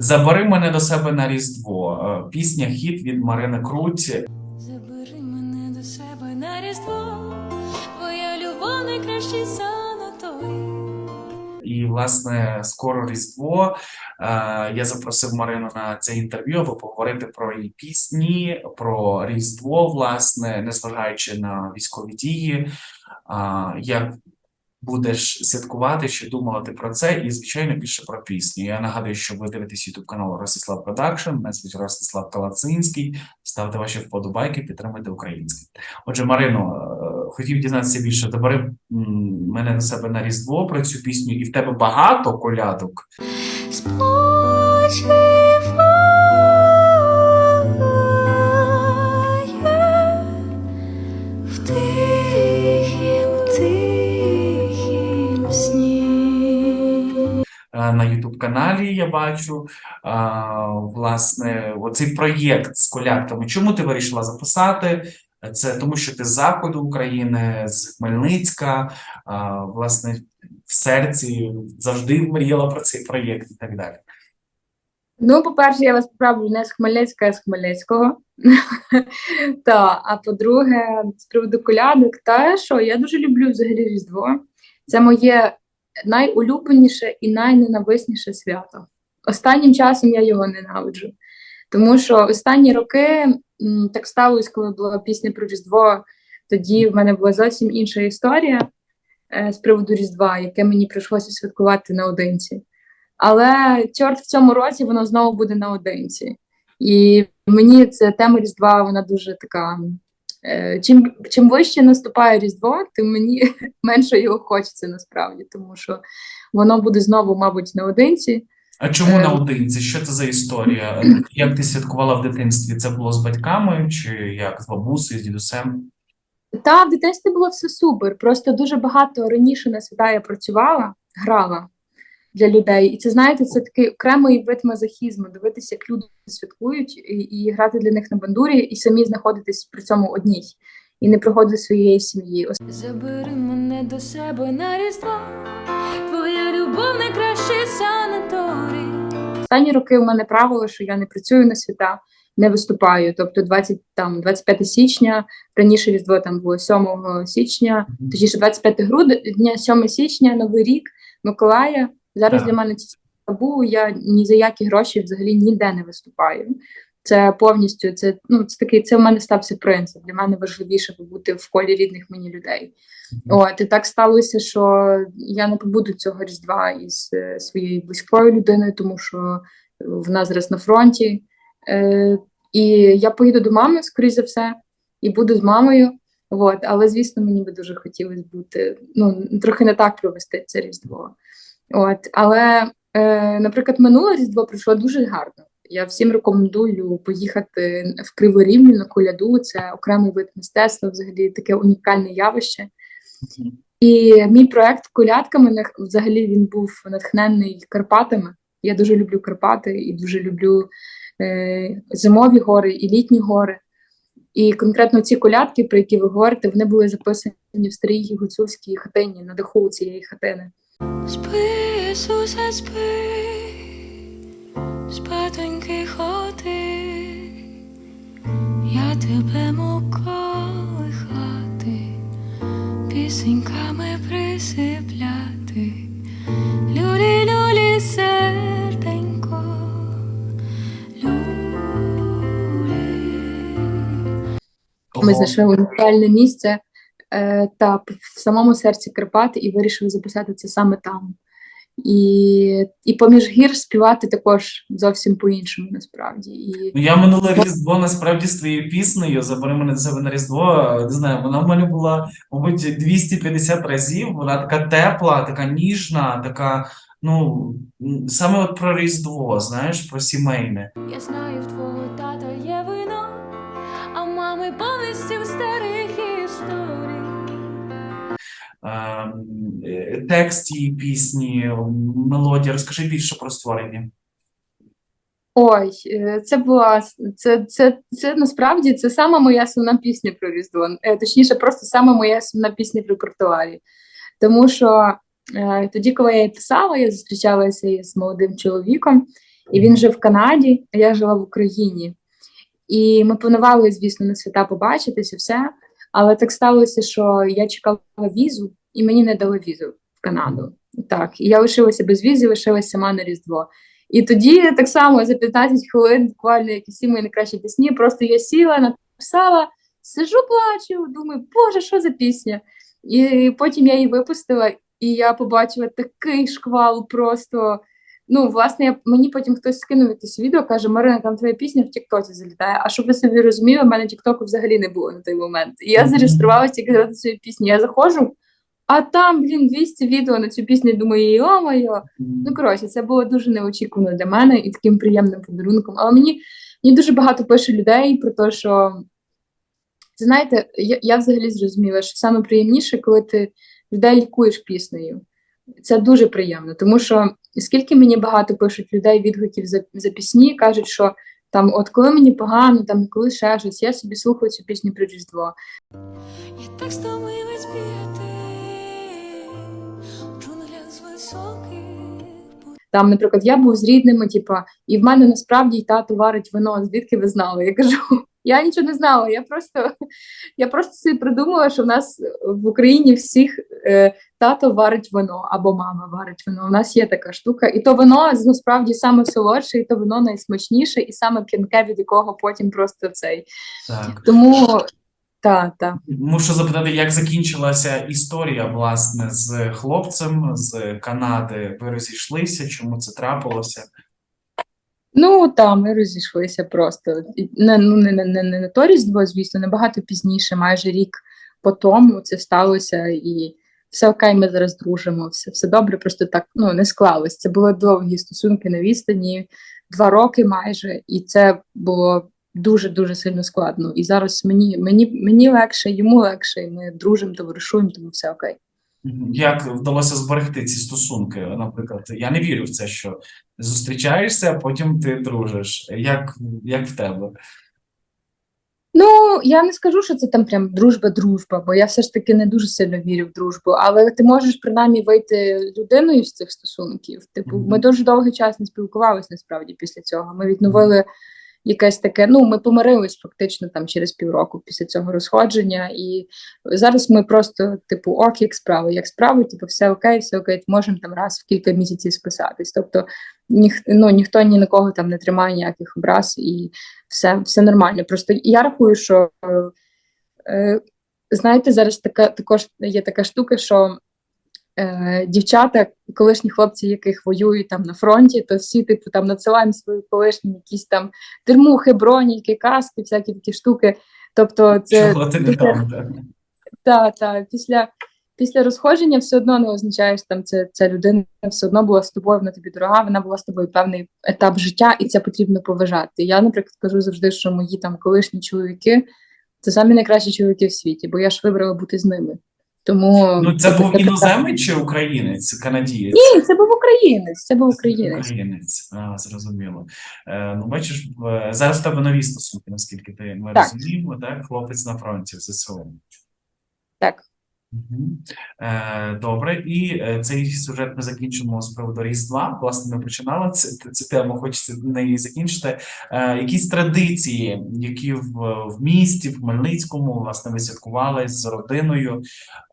Забери мене до себе на Різдво. Е, Пісня хіт від Марини Круть. Забери мене до себе на різдво, твоя любов найкращий санаторій. І, власне, скоро Різдво. Е, Я запросив Марину на це інтерв'ю, аби поговорити про її пісні, про Різдво, власне, незважаючи на військові дії. А, Як будеш святкувати, чи думала ти про це, і, звичайно, більше про пісню. Я нагадую, що ви дивитесь YouTube канал Ростислав Продакшн. Мене звуть Ростислав Калацинський. Ставте ваші вподобайки, підтримуйте українське. Отже, Марино, е, хотів дізнатися більше. Забери м, мене до себе на Різдво про цю пісню, і в тебе багато колядок. Спочиває на YouTube каналі я бачу. А, Власне, оцей проєкт з колядками. Чому ти вирішила записати? Це тому, що ти з заходу України, з Хмельницька, а, власне, в серці завжди мріяла про цей проєкт і так далі. Ну, по-перше, я вас поправлю не з Хмельницька, а з Хмельницького. Та, а по-друге, з приводу колядок, та що я дуже люблю взагалі Різдво. Це моє найулюбленіше і найненависніше свято. Останнім часом я його ненавиджу. Тому що останні роки так сталося, коли була пісня про Різдво, тоді в мене була зовсім інша історія е, з приводу Різдва, яке мені прийшлося святкувати наодинці. Але чорт в цьому році воно знову буде наодинці. І мені ця тема Різдва, вона дуже така. Е, Чим, чим вище наступає Різдво, тим мені менше його хочеться насправді, тому що воно буде знову, мабуть, наодинці. А чому Е, наодинці? Що це за історія? Як ти святкувала в дитинстві? Це було з батьками, чи як з бабусею, з дідусем? Та в дитинстві було все супер. Просто дуже багато раніше на свята я працювала, грала для людей. І це, знаєте, це такий окремий вид мазохізму, дивитися, як люди святкують, і, і грати для них на бандурі, і самі знаходитись при цьому одній, і не приходити своєї сім'ї. Забери мене до себе на різдво, твоя любов найкращий санаторій. Останні роки у мене правило, що я не працюю на свята, не виступаю. Тобто 20, там, 25 січня, раніше Різдво там було 7 січня, точніше 25 грудня, 7 січня, Новий рік, Миколая. Зараз для мене це табу, я ні за які гроші взагалі ніде не виступаю. Це повністю, це, ну, це такий, це в мене стався принцип. Для мене важливіше побути в колі рідних мені людей. От, і так сталося, що я не побуду цього Різдва із е, своєю близькою людиною, тому що вона зараз на фронті. Е, і я поїду до мами, скоріш за все, і буду з мамою. От, але, звісно, мені би дуже хотілося бути, ну, трохи не так провести це Різдво. От, але, е, наприклад, минуле Різдво пройшло дуже гарно. Я всім рекомендую поїхати в Криворівню на коляду. Це окремий вид мистецтва, взагалі таке унікальне явище. І мій проект колядками нах- взагалі він був натхнений Карпатами. Я дуже люблю Карпати і дуже люблю е, зимові гори і літні гори. І конкретно ці колядки, про які ви говорите, вони були записані в старій гуцульській хатині на даху цієї хатини. Ісусе, спи, спатоньки ходи, я тебе колихати, пісеньками присипляти, люлі, люлі, серденько, люлі. Ми знайшли унікальне місце е, та в самому серці Карпат і вирішили записати це саме там. І, і поміж гір співати також зовсім по-іншому насправді. І Ну, я минуле Різдво насправді з твоєю піснею «Забери мене до себе на Різдво. Не знаю, вона в мене була, мабуть, 250 разів. Вона така тепла, така ніжна, така, ну, саме от про Різдво, знаєш, про сімейне. Я знаю, в твого тата є вино, а мами повністю старих історій. Е, Текст її пісні, мелодія. Розкажи більше про створення. ой, е, це була це, це, це насправді це сама моя сумна пісня про Різдво. Е, Точніше, просто сама моя сумна пісня в репертуарі. Тому що е, тоді, коли я її писала, я зустрічалася із молодим чоловіком, і він жив в Канаді, а я жила в Україні. І ми планували, звісно, на свята побачитися, все. Але так сталося, що я чекала візу, і мені не дали візу в Канаду. Так, і я лишилася без візи, лишилася сама на Різдво. І тоді так само за 15 хвилин, буквально як і всі мої найкращі пісні, просто я сіла, написала, сижу, плачу, думаю, Боже, що за пісня? І потім я її випустила, і я побачила такий шквал просто. Ну, власне, я, мені потім хтось скинув якесь відео, каже, Марина, там твоя пісня в Тіктоці залітає. А щоб ви собі розуміли, в мене Тіктоку взагалі не було на той момент. І я зареєструвалася тільки за свою пісню. Я заходжу, а там, блін, 200 відео на цю пісню, думаю, йо-моє. Ну, коротше, це було дуже неочікувано для мене і таким приємним подарунком. Але мені, мені дуже багато пише людей про те, що це знаєте, я, я взагалі зрозуміла, що саме приємніше, коли ти людей лікуєш піснею. Це дуже приємно, тому що скільки мені багато пишуть людей відгуків за, за пісні, кажуть, що там, от коли мені погано, там коли ще щось, я собі слухаю цю пісню про Різдво. Я так стомилась бігати у джунглях з високих Там, наприклад, я був з рідними, типа, і в мене насправді й тато варить вино. Звідки ви знали? Я кажу, я нічого не знала. Я просто, я просто собі придумала, що в нас в Україні всіх е, тато варить вино або мама варить вино. У нас є така штука, і то вино насправді саме солодше, і то вино найсмачніше, і саме п'янке, від якого потім просто цей. Так. Тому та, та. Мушу запитати, як закінчилася історія, власне, з хлопцем з Канади. Ви розійшлися? Чому це трапилося? Ну там ми розійшлися просто. Не, ну, не, не, не, не то Різдво, звісно, набагато пізніше, майже рік по тому це сталося, і все окей, ми зараз дружимо, все, все добре, просто так ну, не склалось. Це були довгі стосунки на відстані, два роки майже, і це було дуже-дуже сильно складно. І зараз мені, мені, мені легше, йому легше, і ми дружимо, товаришуємо, тому все окей. Як вдалося зберегти ці стосунки? Наприклад, я не вірю в це, що зустрічаєшся, а потім ти дружиш. Як, як в тебе? Ну, я не скажу, що це там прям дружба-дружба, бо я все ж таки не дуже сильно вірю в дружбу, але ти можеш принаймні вийти людиною з цих стосунків. Типу, ми дуже довгий час не спілкувалися насправді після цього. Ми відновили якесь таке. Ну, ми помирились фактично там через півроку після цього розходження, і зараз ми просто, типу, ок, як справи, як справи, типу, все окей, все окей, можемо там раз в кілька місяців списатись. Тобто ніх, ну, ніхто ні на кого там не тримає ніяких образ і все, все нормально. Просто я рахую, що е, знаєте, зараз така також є така штука, що е, дівчата, колишні хлопці, яких воюють там на фронті, то всі типу там надсилаємо свої колишні якісь там термухи, броніки, каски, всякі такі штуки. Тобто, це Чого ти не там? та, та, після, після розходження все одно не означає, що там це, ця людина все одно була з тобою, вона тобі дорога, вона була з тобою певний етап життя, і це потрібно поважати. Я, наприклад, кажу завжди, що мої там колишні чоловіки це самі найкращі чоловіки в світі, бо я ж вибрала бути з ними. Тому Ну, це був іноземець чи українець, канадієць? Ні, це був українець. Це був українець. Українець, а, зрозуміло. Е, ну, бачиш, зараз в тебе нові стосунки, наскільки ти ми Так. розуміємо, так? Хлопець на фронті в ЗСУ. Так. Е, добре, і е, цей сюжет ми закінчимо з приводу Різдва. Власне, ми починали цю, цю тему, хочеться неї закінчити. Е, якісь традиції, які в, в місті, в Хмельницькому, власне, ви святкували з родиною.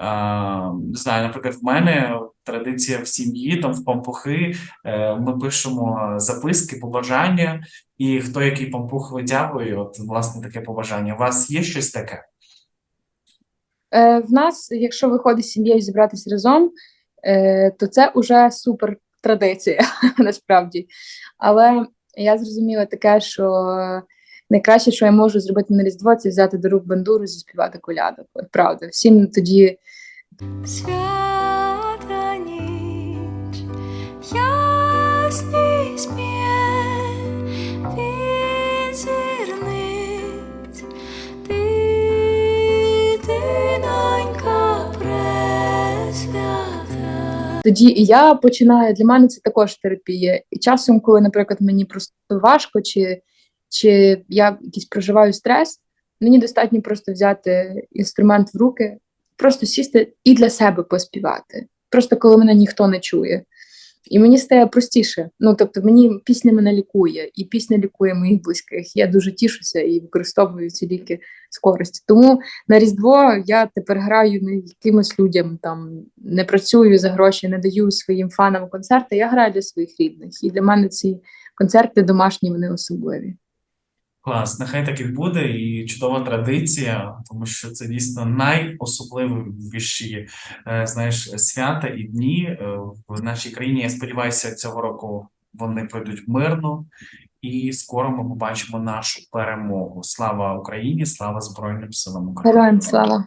Не знаю, наприклад, в мене традиція в сім'ї, там в пампухи ми пишемо записки, побажання, і хто який пампух витягує, от власне таке побажання. У вас є щось таке? Е, в нас, якщо виходить з сім'єю зібратися разом, е, то це вже супер традиція насправді. Але я зрозуміла таке, що найкраще, що я можу зробити на Різдво, це взяти до рук бандуру і заспівати колядок. Правда. Всім тоді тоді і я починаю. Для мене це також терапія. І часом, коли, наприклад, мені просто важко, чи, чи я якийсь проживаю стрес, мені достатньо просто взяти інструмент в руки, просто сісти і для себе поспівати. Просто коли мене ніхто не чує. І мені стає простіше. Ну тобто, мені пісня мене лікує, і пісня лікує моїх близьких. Я дуже тішуся і використовую ці ліки з користю. Тому на Різдво я тепер граю не якимось людям, там не працюю за гроші, не даю своїм фанам концерти. Я граю для своїх рідних. І для мене ці концерти домашні вони особливі. Клас, нехай так і буде, і чудова традиція, тому що це дійсно найособливіші, е, знаєш, свята і дні е, в нашій країні. Я сподіваюся, цього року вони пройдуть мирно, і скоро ми побачимо нашу перемогу. Слава Україні! Слава Збройним силам України! Героям слава!